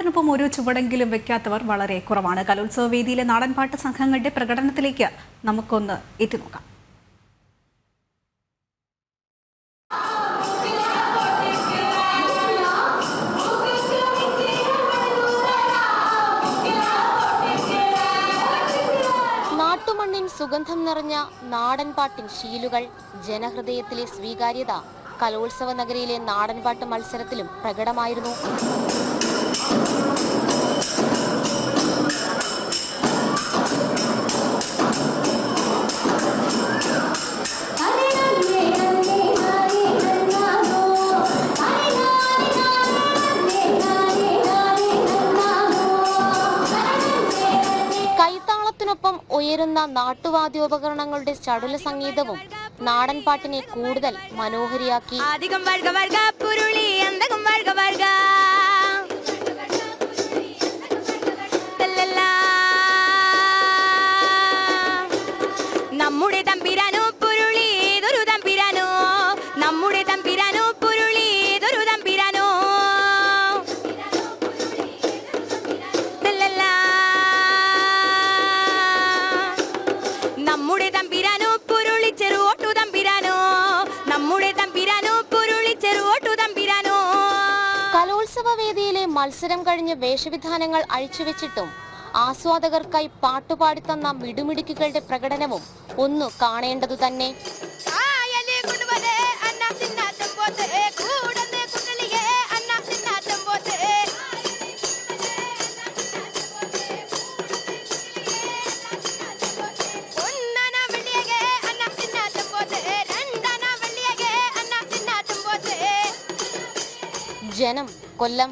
നാടൻപാട്ടിനൊപ്പം ഒരു ചുവടെങ്കിലും വെക്കാത്തവർ വളരെ കുറവാണ്. കലോത്സവ വേദിയിലെ നാടൻപാട്ട് സംഘങ്ങളുടെ പ്രകടനത്തിലേക്ക് നമുക്കൊന്ന് എത്തിനോക്കാം. നാട്ടുമണ്ണിൻ സുഗന്ധം നിറഞ്ഞ നാടൻപാട്ടിൻ ശീലുകൾ ജനഹൃദയത്തിലെ സ്വീകാര്യത കലോത്സവ നഗരിയിലെ നാടൻപാട്ട് മത്സരത്തിലും പ്രകടമായിരുന്നു. കൈത്താളത്തിനൊപ്പം ഉയരുന്ന നാട്ടുവാദ്യോപകരണങ്ങളുടെ ചടുല സംഗീതവും നാടൻ പാട്ടിനെ കൂടുതൽ മനോഹരിയാക്കി. അധികം വർഗ വർഗ പുരുളി എന്തെങ്കിലും വർഗ വർഗ. തമ്പിരാനോ പുരുളി ഏതൊരു തമ്പിരാനോ? നമ്മുടെ തമ്പിരാനോ പുരുളി ഏതൊരു തമ്പിരാനോ. നമ്മുടെ തമ്പിരാനോ പുരുളി ചെറുവോട്ടു തമ്പിരാനോ? നമ്മുടെ തമ്പിരാനോ പുരുളി ചെറുവോട്ടു തമ്പിരാനോ? കലോത്സവ വേദിയിലെ മത്സരം കഴിഞ്ഞ് വേഷവിധാനങ്ങൾ അഴിച്ചുവെച്ചിട്ടും ആസ്വാദകർക്കായി പാട്ടുപാടിത്തന്ന മിടുമിടുക്കുകളുടെ പ്രകടനവും ഒന്നു കാണേണ്ടതു തന്നെ. ജനം കൊല്ലം